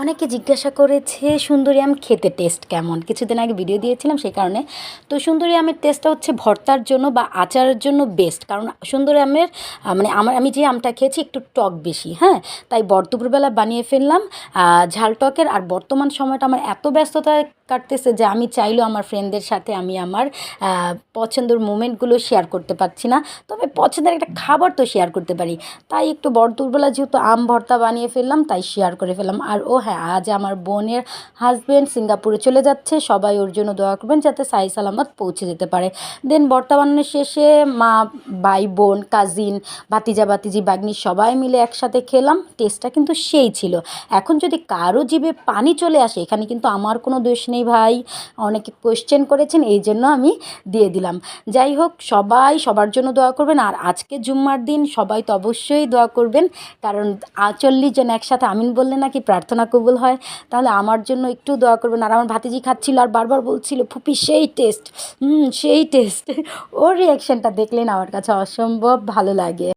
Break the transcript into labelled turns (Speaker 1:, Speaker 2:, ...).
Speaker 1: অনেকে জিজ্ঞাসা করেছে, সুন্দরী আম খেতে টেস্ট কেমন? কিছুদিন আগে ভিডিও দিয়েছিলাম সেই কারণে। তো সুন্দরী আমের টেস্টটা হচ্ছে ভর্তার জন্য বা আচারের জন্য বেস্ট কারণ সুন্দরী আমের মানে আমার, আমি যে আমটা খেয়েছি একটু টক বেশি হ্যাঁ? তাই বর দুপুরবেলা বানিয়ে ফেললাম। ঝাল টকের, আর বর্তমান সময়টা আমার এত ব্যস্ততায় কাটতেছে যে আমি চাইলেও আমার ফ্রেন্ডদের সাথে আমি আমার পছন্দের মোমেন্টগুলো শেয়ার করতে পারছি না। তবে পছন্দের একটা খাবার তো শেয়ার করতে পারি। তাই একটু বর দুপুরবেলা যেহেতু আম ভর্তা বানিয়ে ফেললাম, তাই শেয়ার করে ফেললাম। আর ও হ্যাঁ আজ আমার বোনের হাজবেন্ড সিঙ্গাপুরে চলে যাচ্ছে। সবাই ওর জন্য দোয়া করবেন যাতে সাই সালামত পৌঁছে যেতে পারে। দেন ভর্তা বানানোর শেষে মা, ভাই, বোন কাজিন ভাতিজা, ভাতিজি বাগনি সবাই মিলে একসাথে খেলাম। টেস্টটা কিন্তু সেই ছিল। এখন যদি কারও জিভে পানি চলে আসে, এখানে কিন্তু আমার কোনো দোষ নেই। ভাই, অনেকে কোয়েশ্চেন করেছেন, এই জন্য আমি দিয়ে দিলাম। যাই হোক, সবাই সবার জন্য দোয়া করবেন, আর আজকে জুম্মার দিন সবাই তো অবশ্যই দোয়া করবেন, কারণ চল্লিশ জন একসাথে আমিন বললে নাকি প্রার্থনা কবুল হয়, তাহলে আমার জন্য একটু দোয়া করবেন। আর আমার ভাতিজি খাচ্ছিল আর বারবার বলছিল, ফুপি, সেই টেস্ট হুম, সেই টেস্ট ওর রিয়াকশানটা দেখলেন, আমার কাছে অসম্ভব ভালো লাগে।